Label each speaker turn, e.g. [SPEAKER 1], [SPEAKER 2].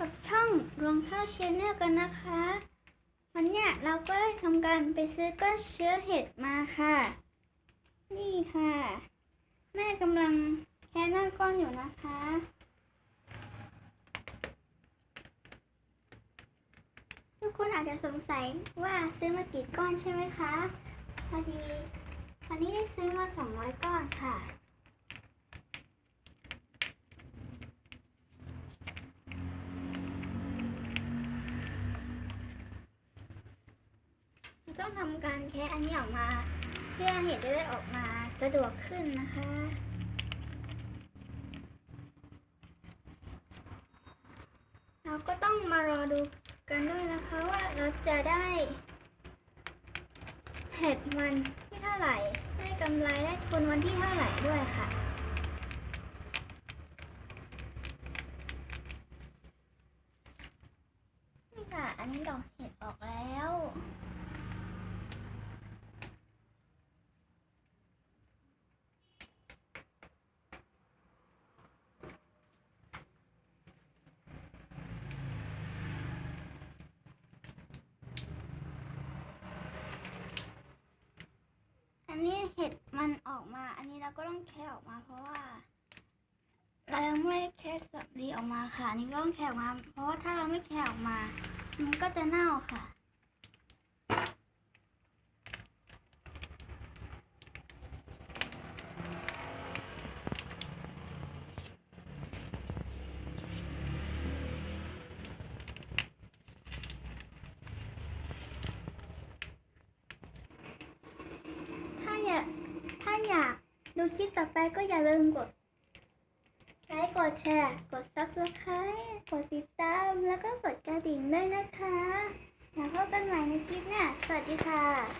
[SPEAKER 1] กับช่องรวงข้าวเชนแนลกันนะคะ วันเนี้ยเราก็ได้ทำการไปซื้อก้อนเชื้อเห็ดมาค่ะ นี่ค่ะ แม่กำลังแค่หน้าก้อนอยู่นะคะ ทุกคนอาจจะสงสัยว่าซื้อมากี่ก้อนใช่ไหมคะ พอดีวันนี้ได้ซื้อมา 200 ก้อนค่ะ ต้องทำการแคะอันนี้ออกมา เพื่อเห็ดจะได้ออกมาสะดวกขึ้นนะคะเราก็ต้องมารอดูกันด้วยนะคะว่าเราจะได้เห็ดมันที่เท่าไหร่ได้กำไรได้ทุนวันที่เท่าไหร่ด้วยค่ะนี่ค่ะ อันนี้ดอกเห็ดออกแล้ว อันนี้เห็ดมันออกมา อันนี้เราก็ต้องแคะออกมา เพราะว่าเรายังไม่แคะสับดีออกมาค่ะ อันนี้ก็ต้องแคะออกมา เพราะว่าถ้าเราไม่แคะออกมา มันก็จะเน่าค่ะ ถ้าอยากถ้าอยาก ดูคลิปต่อไปก็อย่าลืมกดไลค์กดแชร์ กด subscribe กดติดตาม แล้วก็กดกระดิ่งด้วยนะคะ แล้วพบกันใหม่ในคลิปหน้า สวัสดีค่ะ